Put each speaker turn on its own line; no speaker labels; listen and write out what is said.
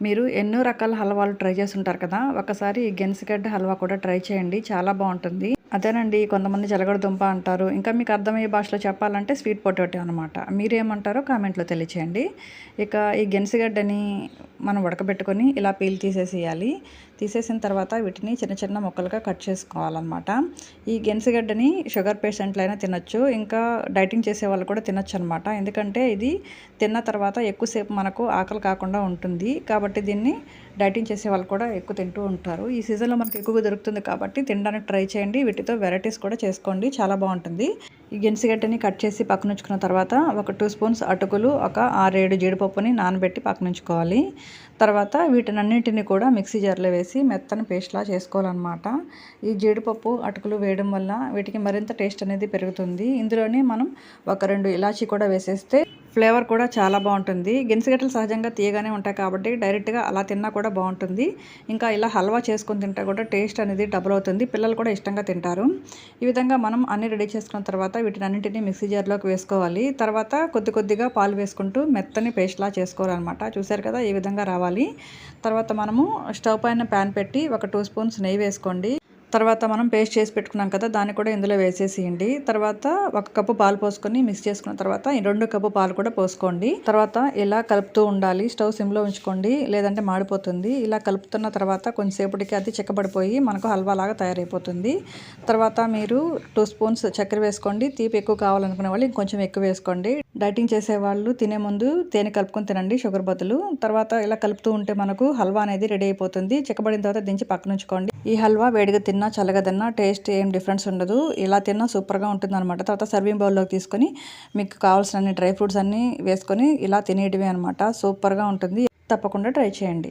మీరు ఎన్నో రకాల హల్వాలు ట్రై చేసి ఉంటారు కదా ఒకసారి ఈ గెన్సిగడ్డ హల్వా కూడా ట్రై చేయండి చాలా బాగుంటుంది. అదేనండి కొంతమంది జలగడ దుంప అంటారు. ఇంకా మీకు అర్థమయ్యే భాషలో చెప్పాలంటే స్వీట్ పొటాటో అనమాట మీరేమంటారో కామెంట్లో తెలియచేయండి. ఇక ఈ గెన్సిగడ్డని మనం ఉడకబెట్టుకొని ఇలా పీల్ తీసేసేయాలి. తీసేసిన తర్వాత వీటిని చిన్న చిన్న ముక్కలుగా కట్ చేసుకోవాలన్నమాట. ఈ గెన్సిగడ్డని షుగర్ పేషెంట్లు అయినా తినచ్చు. ఇంకా డైటింగ్ చేసే వాళ్ళు కూడా తినచ్చు అనమాట ఎందుకంటే ఇది తిన్న తర్వాత ఎక్కువసేపు మనకు ఆకలి కాకుండా ఉంటుంది. కాబట్టి దీన్ని డైటింగ్ చేసే వాళ్ళు కూడా ఎక్కువ తింటూ ఉంటారు. ఈ సీజన్లో మనకు ఎక్కువగా దొరుకుతుంది కాబట్టి తినడానికి ట్రై చేయండి. వీటితో వెరైటీస్ కూడా చేసుకోండి. చాలా బాగుంటుంది. ఈ గెన్సిగడ్డని కట్ చేసి పక్కన ఉంచుకున్న తర్వాత ఒక టూ స్పూన్స్ అటుకులు ఒక ఆరేడు జీడిపప్పుని నానబెట్టి పక్కన ఉంచుకోవాలి. తర్వాత వీటినన్నింటినీ కూడా మిక్సీ జార్లో వేసి మెత్తని పేస్ట్లా చేసుకోవాలన్నమాట. ఈ జీడిపప్పు అటుకులు వేయడం వల్ల వీటికి మరింత టేస్ట్ అనేది పెరుగుతుంది. ఇందులోనే మనం ఒక రెండు ఇలాచీ కూడా వేసేస్తే ఫ్లేవర్ కూడా చాలా బాగుంటుంది. గెన్సిగడ్డలు సహజంగా తీయగానే ఉంటాయి కాబట్టి డైరెక్ట్గా అలా తిన్నా కూడా బాగుంటుంది. ఇంకా ఇలా హల్వా చేసుకొని తింటే కూడా టేస్ట్ అనేది డబుల్ అవుతుంది. పిల్లలు కూడా ఇష్టంగా తింటారు. ఈ విధంగా మనం అన్ని రెడీ చేసుకున్న తర్వాత వీటిని అన్నింటినీ మిక్సీ జార్లోకి వేసుకోవాలి. తర్వాత కొద్ది కొద్దిగా పాలు వేసుకుంటూ మెత్తని పేస్ట్లా చేసుకోవాలన్నమాట. చూసారు కదా ఈ విధంగా రావాలి. తర్వాత మనము స్టవ్ పైన ప్యాన్ పెట్టి ఒక టూ స్పూన్స్ నెయ్యి వేసుకోండి. తర్వాత మనం పేస్ట్ చేసి పెట్టుకున్నాం కదా దాన్ని కూడా ఇందులో వేసేసేయండి. తర్వాత ఒక కప్పు పాలు పోసుకొని మిక్స్ చేసుకున్న తర్వాత ఈ రెండు కప్పు పాలు కూడా పోసుకోండి. తర్వాత ఇలా కలుపుతూ ఉండాలి. స్టవ్ సిమ్లో ఉంచుకోండి. లేదంటే మాడిపోతుంది. ఇలా కలుపుతున్న తర్వాత కొంచెంసేపటికి అది చిక్కబడిపోయి మనకు హల్వా లాగా తయారైపోతుంది. తర్వాత మీరు టూ స్పూన్స్ చక్కెర వేసుకోండి. తీపి ఎక్కువ కావాలనుకునే వాళ్ళు ఇంకొంచెం ఎక్కువ వేసుకోండి. డైటింగ్ చేసేవాళ్ళు తినే ముందు తేనె కలుపుకొని తినండి షుగర్ బదులు. తర్వాత ఇలా కలుపుతూ ఉంటే మనకు హల్వా అనేది రెడీ అయిపోతుంది. చిక్కబడిన తర్వాత దించి పక్కన ఉంచుకోండి. ఈ హల్వా వేడిగా తిన్నా చల్లగా తిన్నా టేస్ట్ ఏం డిఫరెన్స్ ఉండదు. ఇలా తిన్నా సూపర్గా ఉంటుంది అనమాట తర్వాత సర్వింగ్ బౌల్లోకి తీసుకొని మీకు కావాల్సిన డ్రై ఫ్రూట్స్ అన్నీ వేసుకొని ఇలా తినేటివి అనమాట సూపర్గా ఉంటుంది. తప్పకుండా ట్రై చేయండి.